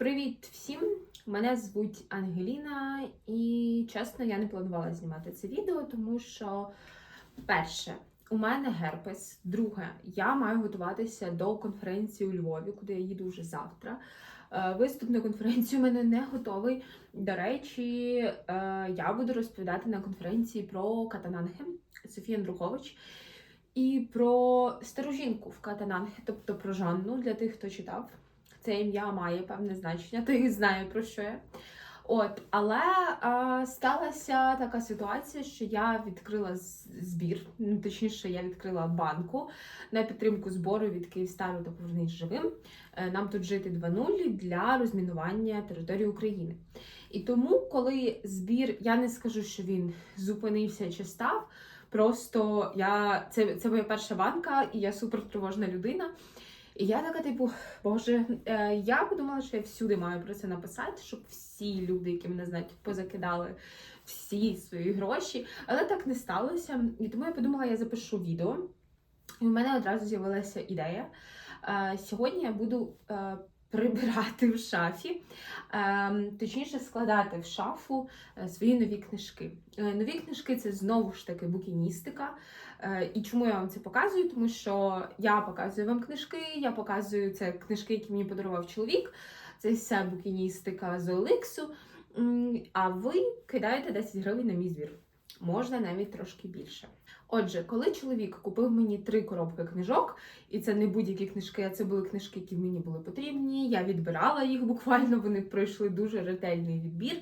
Привіт всім! Мене звуть Ангеліна, і чесно, я не планувала знімати це відео, тому що, перше, у мене герпес. Друге, я маю готуватися до конференції у Львові, куди я їду вже завтра. Е, Виступ на конференцію у мене не готовий. До речі, е, я буду розповідати на конференції про Катананги Софія Андрухович і про стару жінку в Катананги, тобто про Жанну для тих, хто читав. Це ім'я має певне значення, то ти знає про що я. От, але е, сталася така ситуація, що я відкрила збір, ну точніше, я відкрила банку на підтримку збору від Київстару та Повернись живим. Е, нам тут жити 2.0 для розмінування території України. І тому, коли збір, я не скажу, що він зупинився чи став. Просто я це, це моя перша банка, і я супер тривожна людина. І я така, типу, Боже, е, я подумала, що я всюди маю про це написати, щоб всі люди, які мене знають, позакидали всі свої гроші. Але так не сталося. І тому я подумала, я запишу відео. І в мене одразу з'явилася ідея. Е, Сьогодні я буду е, прибирати в шафі, е, точніше складати в шафу е, свої нові книжки. Е, Нові книжки це знову ж таки букіністика. Е, І чому я вам це показую? Тому що я показую вам книжки, я показую це книжки, які мені подарував чоловік. Це все букіністика з Оликсу. А ви кидаєте 10 гривень на мій збір. Можна навіть трошки більше. Отже, коли чоловік купив мені три коробки книжок, і це не будь-які книжки, а це були книжки, які мені були потрібні. Я відбирала їх буквально, вони пройшли дуже ретельний відбір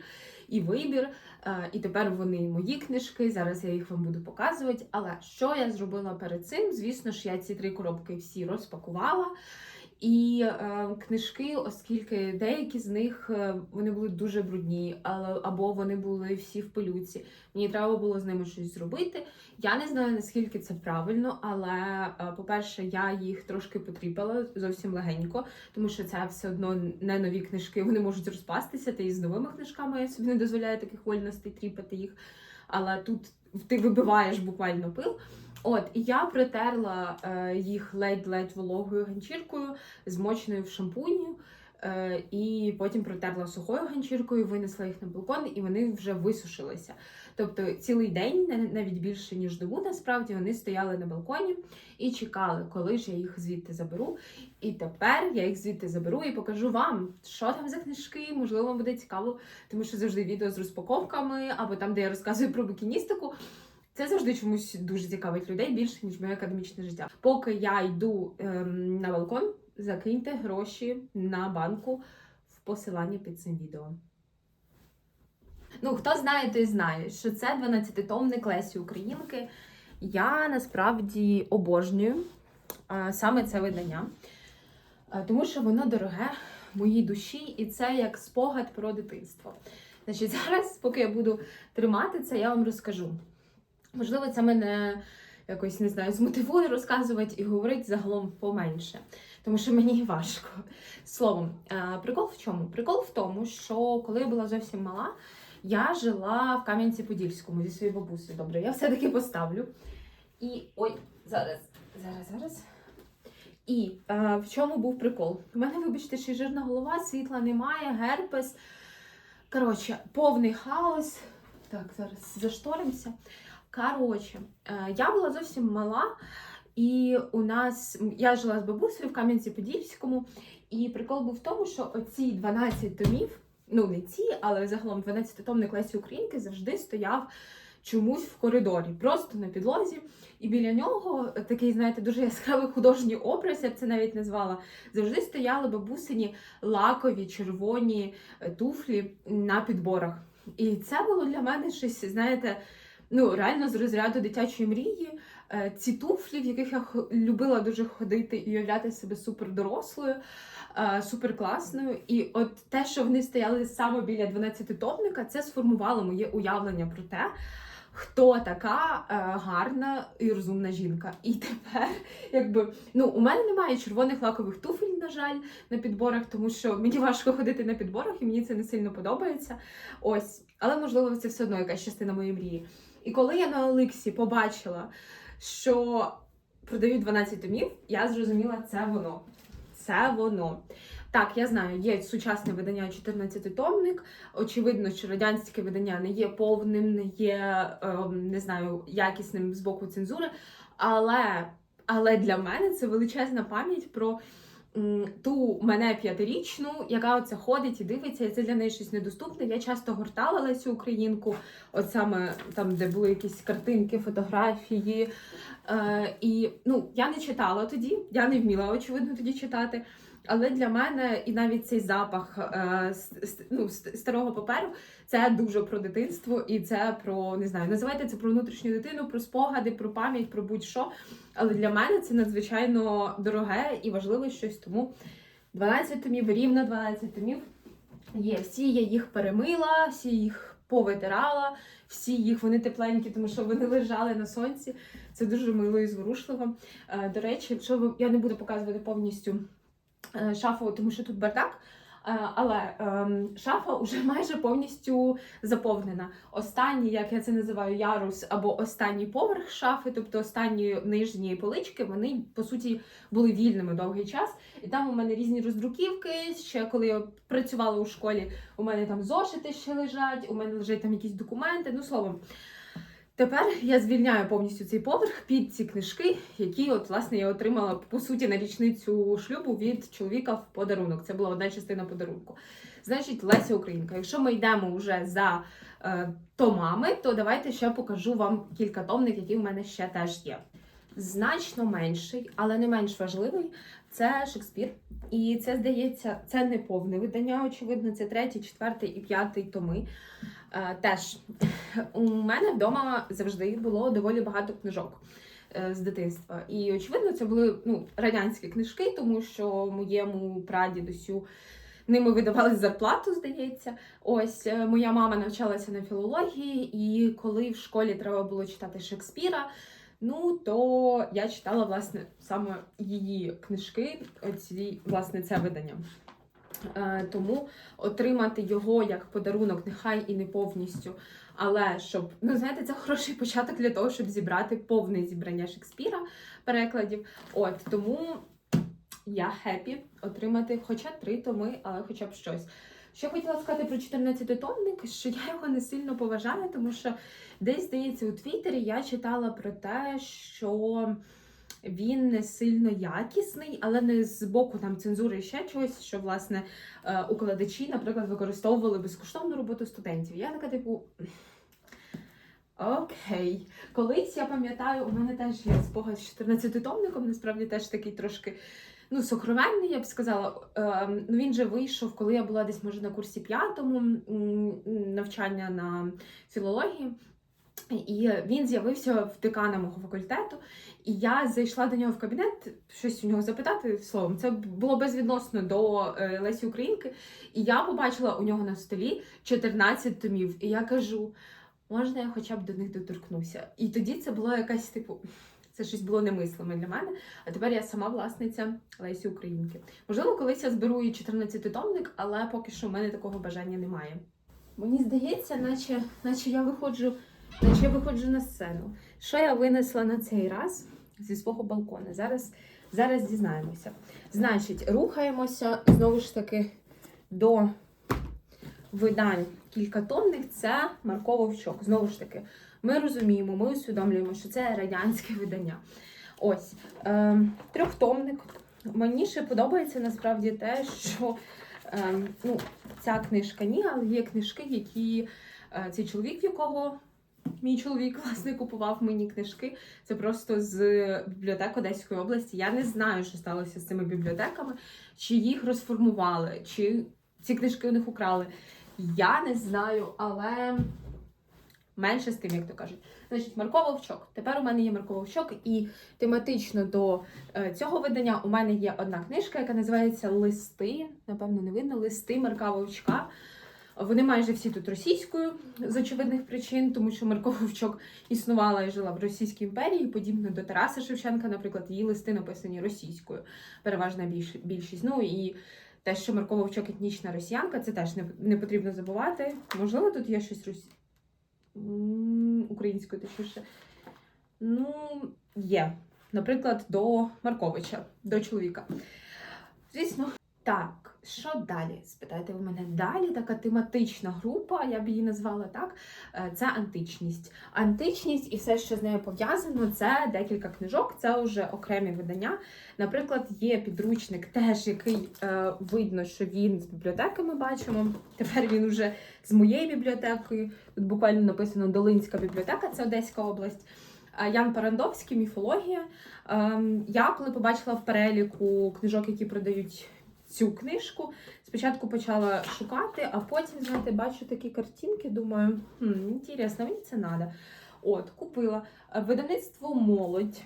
і вибір. Е, І тепер вони мої книжки. Зараз я їх вам буду показувати. Але що я зробила перед цим? Звісно ж, я ці три коробки всі розпакувала. І е, книжки, оскільки деякі з них е, вони були дуже брудні, але або вони були всі в пилюці. Мені треба було з ними щось зробити. Я не знаю наскільки це правильно, але е, по-перше, я їх трошки потріпала зовсім легенько, тому що це все одно не нові книжки, вони можуть розпастися. Та і з новими книжками я собі не дозволяю таких вольностей тріпати їх. Але тут ти вибиваєш буквально пил. От, і я притерла е, їх ледь-ледь вологою ганчіркою, змоченою в шампуні, е, і потім протерла сухою ганчіркою, винесла їх на балкон, і вони вже висушилися. Тобто цілий день, навіть більше ніж добу, насправді вони стояли на балконі і чекали, коли ж я їх звідти заберу. І тепер я їх звідти заберу і покажу вам, що там за книжки. Можливо, вам буде цікаво, тому що завжди відео з розпаковками або там, де я розказую про букіністику. Це завжди чомусь дуже цікавить людей більше, ніж моє академічне життя. Поки я йду ем, на балкон, закиньте гроші на банку в посиланні під цим відео. Ну, хто знає, той знає, що це 12-томник Лесі Українки. Я насправді обожнюю е, саме це видання, е, тому що воно дороге моїй душі, і це як спогад про дитинство. Значить, зараз, поки я буду тримати це, я вам розкажу. Можливо, це мене якось не знаю, змотивує розказувати і говорити загалом поменше, тому що мені важко. Словом, е, прикол в чому? Прикол в тому, що коли я була зовсім мала, я жила в Кам'янці-Подільському зі своєю бабусею. Добре, я все-таки поставлю. І ой, зараз, зараз, зараз. І е, в чому був прикол? У мене, вибачте, ще жирна голова, світла немає, герпес. Коротше, повний хаос. Так, зараз зашторимося. Коротше, е, я була зовсім мала, і у нас я жила з бабусею в Кам'янці-Подільському, і прикол був в тому, що оці 12 томів, ну не ці, але загалом 12-томник Лесі Українки завжди стояв чомусь в коридорі, просто на підлозі. І біля нього такий, знаєте, дуже яскравий художній образ, я б це навіть назвала. Завжди стояли бабусині лакові червоні е, туфлі на підборах. І це було для мене щось, знаєте, ну реально з розряду дитячої мрії. Е, Ці туфлі, в яких я любила дуже ходити і уявляти себе супер дорослою, супер класною. І от те, що вони стояли саме біля 12-томника, це сформувало моє уявлення про те, хто така е, гарна і розумна жінка. І тепер, якби ну, у мене немає червоних лакових туфель, на жаль, на підборах, тому що мені важко ходити на підборах, і мені це не сильно подобається. Ось, але можливо, це все одно якась частина моєї мрії. І коли я на Оликсі побачила, що продають 12 томів, я зрозуміла, це воно. Це воно. Так, я знаю, є сучасне видання 14-томник. Очевидно, що радянське видання не є повним, не є ем, не знаю, якісним з боку цензури. Але, але для мене це величезна пам'ять про ту мене п'ятирічну, яка оце ходить і дивиться, і це для неї щось недоступне. Я часто гортала Лесю Українку, от саме там, де були якісь картинки, фотографії. Е, і ну, я не читала тоді, я не вміла, очевидно, тоді читати. Але для мене і навіть цей запах е, ну, старого паперу це дуже про дитинство, і це про не знаю, називайте це про внутрішню дитину, про спогади, про пам'ять, про будь-що. Але для мене це надзвичайно дороге і важливе щось. Тому 12 томів, рівно 12 томів є. Всі я їх перемила, всі їх повитирала, всі їх вони тепленькі, тому що вони лежали на сонці. Це дуже мило і зворушливо. Е, До речі, якщо ви я не буду показувати повністю шафу, тому що тут бардак. е, Але ем, шафа вже майже повністю заповнена. Останній, як я це називаю, ярус або останній поверх шафи, тобто останні нижні полички, вони по суті були вільними довгий час. І там у мене різні роздруківки. Ще коли я працювала у школі, у мене там зошити ще лежать, у мене лежать там якісь документи. Ну словом, тепер я звільняю повністю цей поверх під ці книжки, які, от, власне, я отримала по суті на річницю шлюбу від чоловіка в подарунок. Це була одна частина подарунку. Значить, Леся Українка. Якщо ми йдемо вже за е, томами, то давайте ще покажу вам кілька томник, які в мене ще теж є. Значно менший, але не менш важливий, це Шекспір. І це здається, це не повне видання, очевидно, це третій, четвертий і п'ятий томи. Е, теж у мене вдома завжди було доволі багато книжок е, з дитинства. І очевидно, це були ну, радянські книжки, тому що моєму прадідусю ними видавали зарплату, здається. Ось е, моя мама навчалася на філології, і коли в школі треба було читати Шекспіра. Ну, то я читала власне саме її книжки, оці, власне, це видання. Е, тому отримати його як подарунок, нехай і не повністю. Але щоб, ну знаєте, це хороший початок для того, щоб зібрати повне зібрання Шекспіра перекладів. От тому я хепі отримати хоча три томи, але хоча б щось. Що хотіла сказати про 14 томник, що я його не сильно поважаю, тому що десь здається у Твіттері я читала про те, що він не сильно якісний, але не з боку там цензури і ще чогось, що власне е, укладачі, наприклад, використовували безкоштовну роботу студентів. Я така, типу. Окей. Колись я пам'ятаю, у мене теж є спогад з 14-томником, насправді теж такий трошки ну, сокровенний, я б сказала. Ем, ну, він же вийшов, коли я була десь, може, на курсі п'ятому навчання на філології. І він з'явився в декана мого факультету, і я зайшла до нього в кабінет, щось у нього запитати. Словом, це було безвідносно до е, Лесі Українки. І я побачила у нього на столі 14 томів. І я кажу: можна я хоча б до них доторкнуся? І тоді це було якась типу. Це щось було немислиме для мене. А тепер я сама власниця Лесі Українки. Можливо, колись я зберу і 14-томник, але поки що в мене такого бажання немає. Мені здається, наче, наче я виходжу, наче я виходжу на сцену. Що я винесла на цей раз зі свого балкона? Зараз, зараз дізнаємося. Значить, рухаємося знову ж таки до видань кількатомних. Це Марко Вовчок. Знову ж таки, ми розуміємо, ми усвідомлюємо, що це радянське видання. Ось е, трьохтомник. Мені ще подобається насправді те, що е, ну, ця книжка ні, але є книжки, які е, цей чоловік, якого мій чоловік власне купував мені книжки. Це просто з бібліотек Одеської області. Я не знаю, що сталося з цими бібліотеками, чи їх розформували, чи ці книжки у них украли. Я не знаю, але менше з тим, як то кажуть. Значить, Марко Вовчок. Тепер у мене є Марко Вовчок, і тематично до е, цього видання у мене є одна книжка, яка називається Листи. Напевно, не видно, листи Марка Вовчка. Вони майже всі тут російською з очевидних причин, тому що Марко Вовчок існувала і жила в Російській імперії, подібно до Тараса Шевченка, наприклад, її листи написані російською, переважна більш, більшість. Ну і те, що Марко Вовчок етнічна росіянка, це теж не, потрібно забувати. Можливо, тут є щось українською, точніше. Ну, є. Наприклад, до Марковича, до чоловіка. Звісно, так. Що далі? Спитайте ви мене далі. Така тематична група, я б її назвала так. е, Це античність. Античність і все, що з нею пов'язано, це декілька книжок, це вже окремі видання. Наприклад, є підручник, теж який е, видно, що він з бібліотеки ми бачимо. Тепер він уже з моєю бібліотекою. Тут буквально написано Долинська бібліотека, це Одеська область. Е, Ян Парандовський, міфологія. Ем, Я коли побачила в переліку книжок, які продають цю книжку, спочатку почала шукати, а потім, знаєте, бачу такі картинки, думаю, хм, інтересно, мені це треба. От, купила. Видавництво молодь.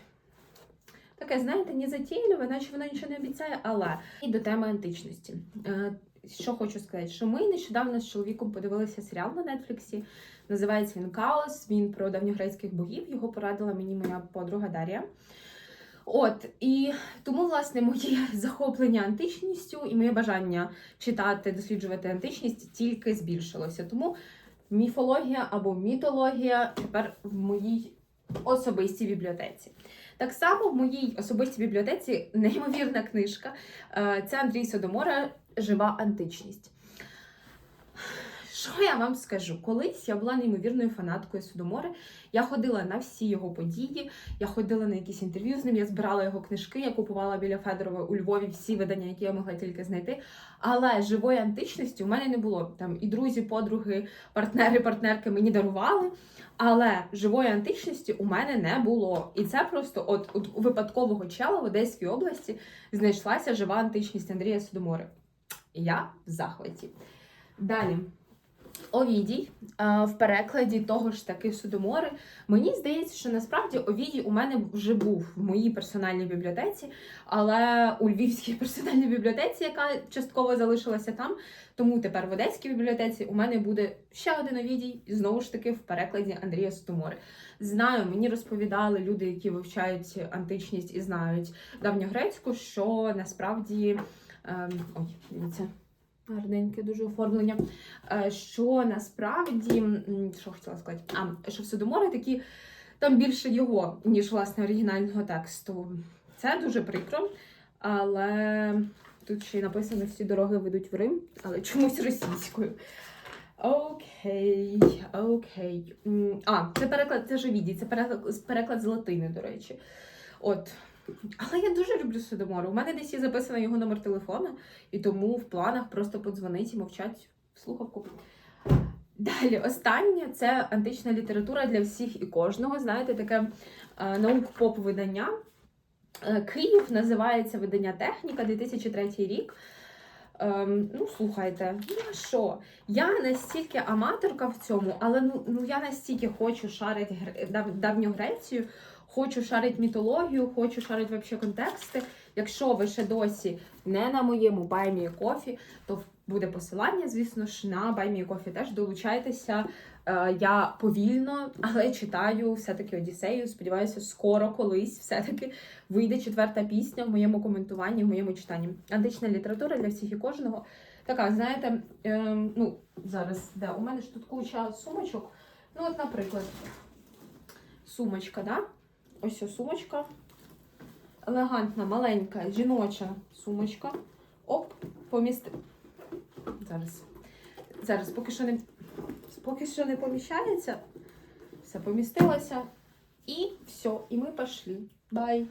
Таке, знаєте, не затейливе, наче воно нічого не обіцяє, але і до теми античності. Е, Що хочу сказати, що ми нещодавно з чоловіком подивилися серіал на Нетфліксі. Називається він Каос. Він про давньогрецьких богів. Його порадила мені моя подруга Дар'я. От і тому, власне, моє захоплення античністю і моє бажання читати, досліджувати античність тільки збільшилося. Тому міфологія або мітологія тепер в моїй особистій бібліотеці. Так само в моїй особистій бібліотеці неймовірна книжка. Е, Це Андрій Содомора Жива античність. Що я вам скажу? Колись я була неймовірною фанаткою Содомори. Я ходила на всі його події, я ходила на якісь інтерв'ю з ним, я збирала його книжки, я купувала біля Федорова у Львові всі видання, які я могла тільки знайти. Але живої античності у мене не було. Там і друзі, подруги, партнери, партнерки мені дарували. Але живої античності у мене не було. І це просто от, от у випадкового чела в Одеській області знайшлася жива античність Андрія Содомори. Я в захваті. Далі. Овідій в перекладі того ж таки Судомори. Мені здається, що насправді Овідій у мене вже був в моїй персональній бібліотеці, але у Львівській персональній бібліотеці, яка частково залишилася там. Тому тепер в Одеській бібліотеці у мене буде ще один Овідій, знову ж таки в перекладі Андрія Судомори. Знаю, мені розповідали люди, які вивчають античність і знають давньогрецьку, що насправді ем, ой, дивіться. Гарненьке дуже оформлення. Е, Що насправді, що хотіла сказати, а що в Содомори такі там більше його, ніж власне оригінального тексту. Це дуже прикро, але тут ще й написано, всі дороги ведуть в Рим, але чомусь російською. Окей, окей. А, це переклад, це живіді, це переклад, переклад з латини, до речі. От. Але я дуже люблю Содомору. У мене десь є записаний його номер телефону, і тому в планах просто подзвонить і мовчать в слухавку. Далі, останнє це антична література для всіх і кожного. Знаєте, таке е, наук-поп видання. Е, Київ називається видання Техніка 2003 рік. Ем, ну, слухайте, ну а що? Я настільки аматорка в цьому, але ну, ну я настільки хочу шарити дав, давню Грецію, хочу шарити мітологію, хочу шарити вообще контексти. Якщо ви ще досі не на моєму баймі кофі, то буде посилання, звісно ж, на баймі кофі теж долучайтеся. Е, Я повільно, але читаю все-таки Одіссею. Сподіваюся, скоро колись все-таки вийде четверта пісня в моєму коментуванні, в моєму читанні. Антична література для всіх і кожного. Така, знаєте, ем, ну зараз де у мене ж тут куча сумочок. Ну, от, наприклад, сумочка, да? Ось ось сумочка. Елегантна, маленька, жіноча сумочка. Оп, помісти. Зараз. Зараз, поки що не, поки що не поміщається. Все помістилося. І все, і ми пішли. Бай.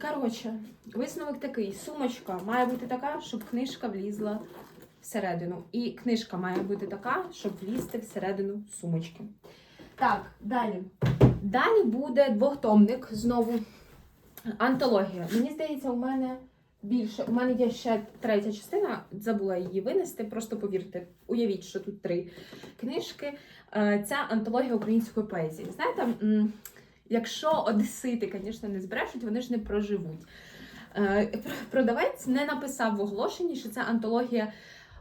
Коротше, висновок такий: сумочка має бути така, щоб книжка влізла всередину. І книжка має бути така, щоб влізти всередину сумочки. Так, далі. Далі буде двохтомник знову. Антологія. Мені здається, у мене більше. У мене є ще третя частина, забула її винести. Просто повірте, уявіть, що тут три книжки. Е, Це антологія української поезії. Знаєте, якщо одесити, звісно, не збрешуть, вони ж не проживуть. Е, Продавець не написав в оголошенні, що це антологія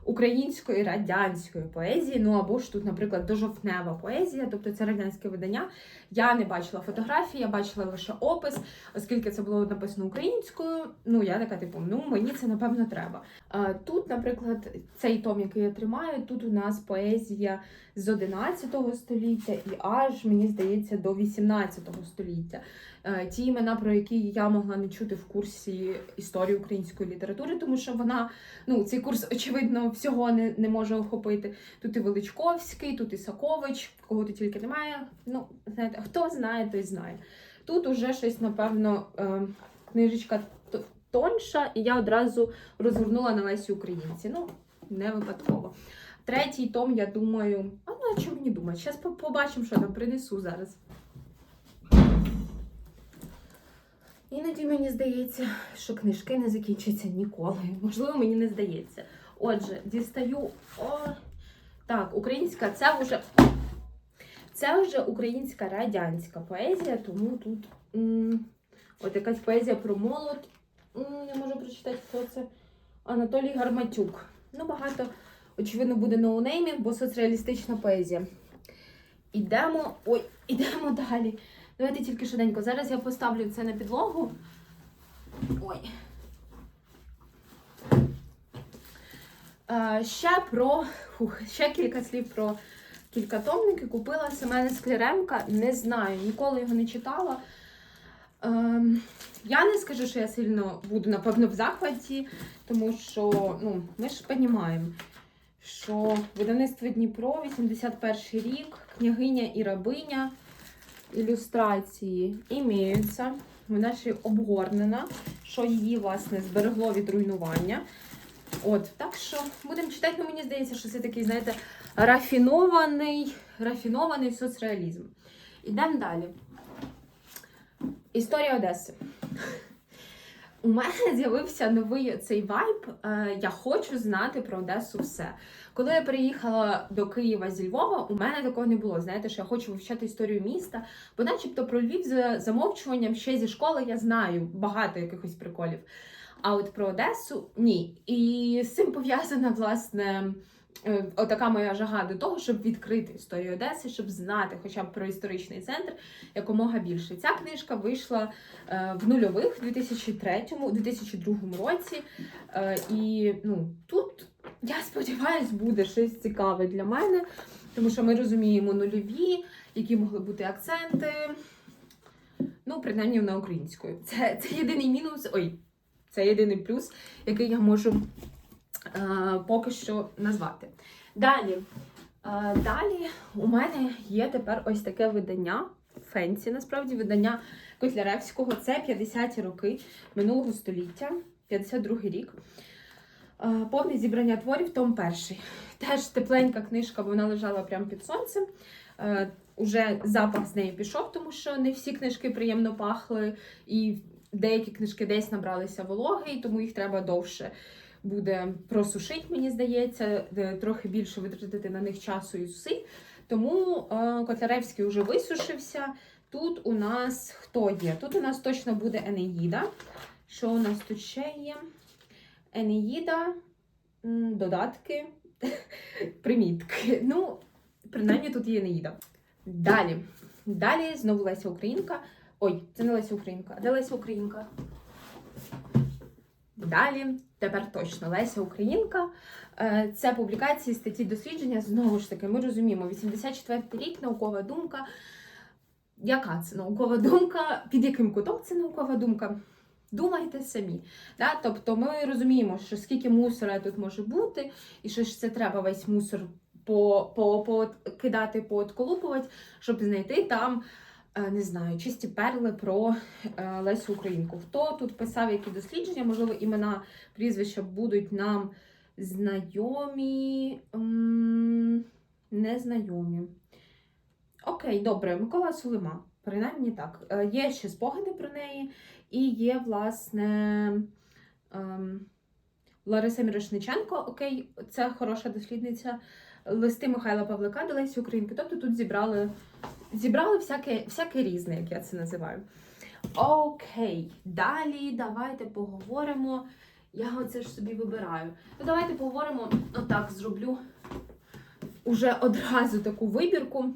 української радянської поезії. Ну або ж тут, наприклад, дожовтнева поезія, тобто це радянське видання. Я не бачила фотографії, я бачила лише опис, оскільки це було написано українською. Ну я така, типу, ну мені це напевно треба. Тут, наприклад, цей том, який я тримаю, тут у нас поезія з 11 століття і аж мені здається до 18 століття. е, ті імена, про які я могла не чути в курсі історії української літератури, тому що вона, ну, цей курс, очевидно, всього не, не може охопити. Тут і Величковський, тут і Сакович, кого тут тільки немає. Ну, знаєте, хто знає, той знає. Тут уже щось, напевно, е, книжечка тонша, і я одразу розгорнула на Лесі Українці. Ну, не випадково. Третій том, я думаю, а ну чому мені думати? Зараз побачимо, що там принесу зараз. Іноді мені здається, що книжки не закінчаться ніколи. Можливо, мені не здається. Отже, дістаю. О, так, українська це вже. Це вже українська радянська поезія, тому тут м, от якась поезія про молод. М, не можу прочитати, хто це. Анатолій Гарматюк. Ну, багато, очевидно, буде ноунеймів, бо соцреалістична поезія. Ідемо. Ой, ідемо далі. Давайте тільки швиденько. Зараз я поставлю це на підлогу. Ой. Е, ще про фух, ще кілька слів про кількатомники. Купила Семена Скляренка. Не знаю, ніколи його не читала. Ем, я не скажу, що я сильно буду, напевно, в захваті, тому що ну, ми ж розуміємо, що видавництво Дніпро, 81 рік, княгиня і рабиня, ілюстрації імеються. Вона ще й обгорнена, що її, власне, зберегло від руйнування. От, так що будемо читати, ну мені здається, що це такий, знаєте, рафінований, рафінований соцреалізм. Ідемо далі. Історія Одеси. У мене з'явився новий цей вайб. е, Я хочу знати про Одесу все. Коли я приїхала до Києва зі Львова, у мене такого не було. Знаєте, що я хочу вивчати історію міста, бо, начебто, про Львів за замовчуванням ще зі школи я знаю багато якихось приколів. А от про Одесу ні. І з цим пов'язана, власне, отака моя жага до того, щоб відкрити історію Одеси, щоб знати хоча б про історичний центр якомога більше. Ця книжка вийшла е, в нульових, 2003-2002 році. Е, і ну, тут, я сподіваюся, буде щось цікаве для мене, тому що ми розуміємо нульові, які могли бути акценти. Ну, принаймні на українською. Це, це єдиний мінус. Ой, це єдиний плюс, який я можу е, поки що назвати. Далі. Е, далі у мене є тепер ось таке видання. Фенсі, насправді, видання Котляревського. Це 50-ті роки минулого століття, 52-й рік. Е, Повне зібрання творів, том перший. Теж тепленька книжка, бо вона лежала прямо під сонцем. Е, Уже запах з неї пішов, тому що не всі книжки приємно пахли, і деякі книжки десь набралися вологи, і тому їх треба довше буде просушити, мені здається, трохи більше витратити на них часу і зусиль. Тому е, Котляревський вже висушився. Тут у нас хто є? Тут у нас точно буде Енеїда. Що у нас тут ще є? Енеїда, додатки, примітки. Ну, принаймні тут є Енеїда. Далі. Далі знову Леся Українка. Ой, це не Леся Українка. А де Леся Українка? Далі, тепер точно Леся Українка. Е, Це публікації статті дослідження. Знову ж таки, ми розуміємо, 84 рік наукова думка. Яка це наукова думка? Під яким кутом це наукова думка? Думайте самі. Да? Тобто ми розуміємо, що скільки мусора тут може бути, і що ж це треба весь мусор по, по, по, кидати, поотколупувати, щоб знайти там, не знаю, чисті перли про е, Лесю Українку. Хто тут писав які дослідження, можливо, імена, прізвища будуть нам знайомі, незнайомі. Окей, добре, Микола Сулима. Принаймні так. Е, Є ще спогади про неї, і є, власне, ем, Лариса Мірошниченко, окей, це хороша дослідниця. Листи Михайла Павлика до Лесі Українки. Тобто тут зібрали, зібрали всяке, всяке різне, як я це називаю. Окей, далі давайте поговоримо. Я оце ж собі вибираю. Ну, давайте поговоримо, отак зроблю уже одразу таку вибірку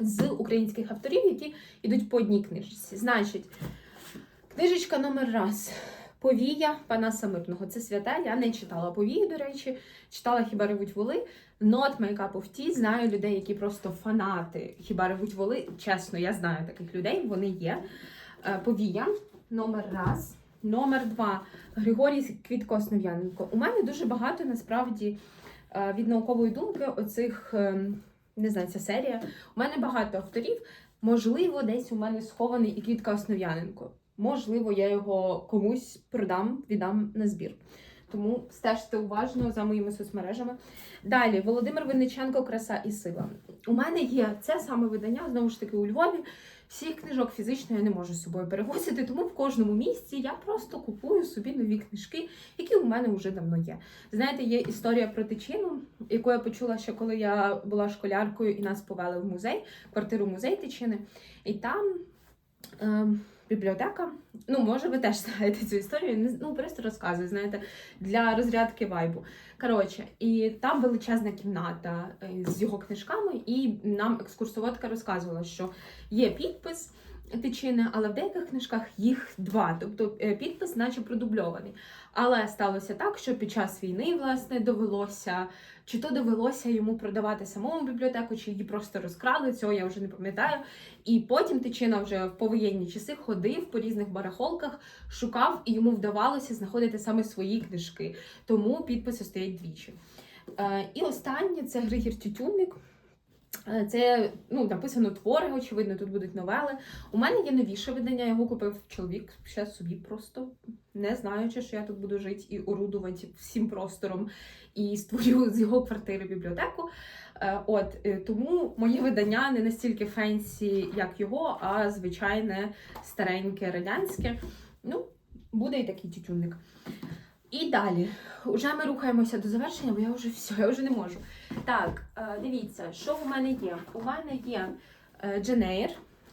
з українських авторів, які йдуть по одній книжці. Значить, книжечка номер раз. Повія Панаса Мирного. Це свята. Я не читала повії, до речі, читала хіба ревуть воли. Not Makeup of Tea. Знаю людей, які просто фанати хіба ревуть воли. Чесно, я знаю таких людей, вони є. е, Повія, номер раз. Номер два Григорій Квітко Основ'яненко. У мене дуже багато насправді е, від наукової думки оцих, е, не знаю, ця серія. У мене багато авторів. Можливо, десь у мене схований і Квітка Основ'яненко. Можливо, я його комусь продам, віддам на збір. Тому стежте уважно за моїми соцмережами. Далі Володимир Винниченко Краса і сила. У мене є це саме видання, знову ж таки, у Львові. Всіх книжок фізично я не можу з собою перевозити, тому в кожному місці я просто купую собі нові книжки, які у мене вже давно є. Знаєте, є історія про тичину, яку я почула ще коли я була школяркою і нас повели в музей, квартиру музей тичини. І там. Е, Бібліотека, ну може ви теж знаєте цю історію. Ну просто розказую, знаєте, для розрядки вайбу. Коротше, і там величезна кімната е, з його книжками, і нам екскурсоводка розказувала, що є підпис тичини, але в деяких книжках їх два, тобто е, підпис, наче продубльований. Але сталося так, що під час війни власне довелося, чи то довелося йому продавати самому бібліотеку, чи її просто розкрали, цього я вже не пам'ятаю. І потім тичина вже в повоєнні часи ходив по різних барахолках, шукав, і йому вдавалося знаходити саме свої книжки. Тому підписи стоять двічі. Е, і останнє це Григір Тютюнник. Е, Це ну, написано твори, очевидно, тут будуть новели. У мене є новіше видання, його купив чоловік ще собі просто, не знаючи, що я тут буду жити і орудувати всім простором і створю з його квартири бібліотеку. Е, От е, тому моє видання не настільки фенсі, як його, а звичайне стареньке радянське. Ну, буде і такий тютюнник. І далі. Уже ми рухаємося до завершення, бо я вже все, я вже не можу. Так, е, дивіться, що в мене є? У мене є е, Дженейр,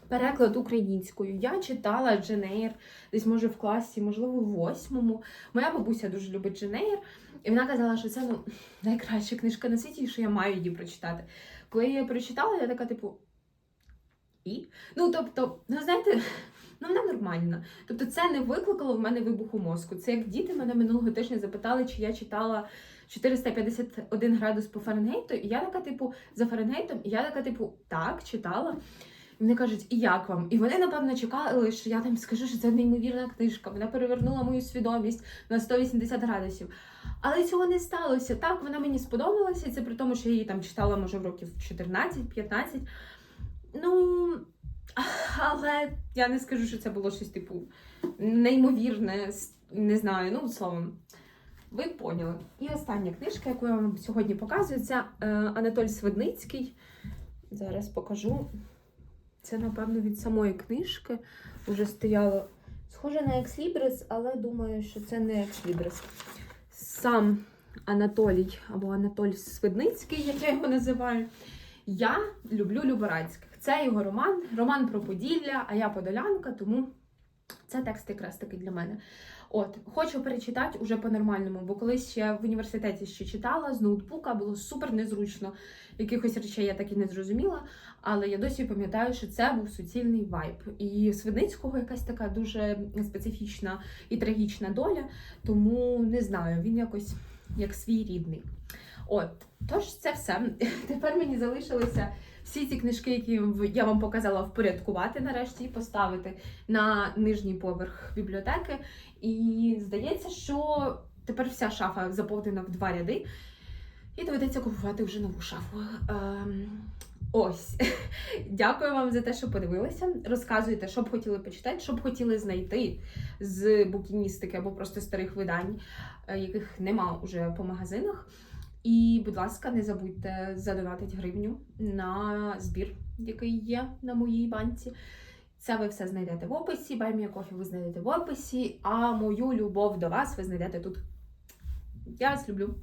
переклад українською. Я читала Дженейр десь, може, в класі, можливо, в восьмому. Моя бабуся дуже любить Дженейр, і вона казала, що це ну, найкраща книжка на світі, що я маю її прочитати. Коли я її прочитала, я така, типу. І? Ну, тобто, ну знаєте, ну вона нормальна. Тобто, це не викликало в мене вибуху мозку. Це як діти мене минулого тижня запитали, чи я читала 451 градус по Фаренгейту, і я така, типу, за Фаренгейтом, і я така, типу, так, читала. І вони кажуть, і як вам? І вони, напевно, чекали, що я там скажу, що це неймовірна книжка. Вона перевернула мою свідомість на 180 градусів. Але цього не сталося. Так, вона мені сподобалася, і це при тому, що я її там читала, може, в років 14-15. Ну, але я не скажу, що це було щось, типу, неймовірне, не знаю, ну, словом. Ви поняли. І остання книжка, яку я вам сьогодні показую, це е, Анатоль Свидницький. Зараз покажу. Це, напевно, від самої книжки вже стояло. Схоже на Екслібрис, але думаю, що це не Екслібрис. Сам Анатолій або Анатоль Свидницький, як я його називаю. Я люблю Люборадських. Це його роман, роман про Поділля, а я подолянка, тому це текст якраз таки для мене. От, хочу перечитати уже по-нормальному, бо колись ще в університеті ще читала з ноутбука, було супер незручно. Якихось речей я так і не зрозуміла, але я досі пам'ятаю, що це був суцільний вайб. І Свидницького якась така дуже специфічна і трагічна доля, тому не знаю, він якось як свій рідний. От, тож це все. Тепер мені залишилося всі ці книжки, які я вам показала, впорядкувати нарешті і поставити на нижній поверх бібліотеки. І здається, що тепер вся шафа заповнена в два ряди, і доведеться купувати вже нову шафу. Ем, ось. Дякую вам за те, що подивилися. Розказуйте, що б хотіли почитати, що б хотіли знайти з букіністики або просто старих видань, е, яких нема уже по магазинах. І, будь ласка, не забудьте задонатити гривню на збір, який є на моїй банці. Це ви все знайдете в описі. Кофі ви знайдете в описі, а мою любов до вас ви знайдете тут. Я вас люблю.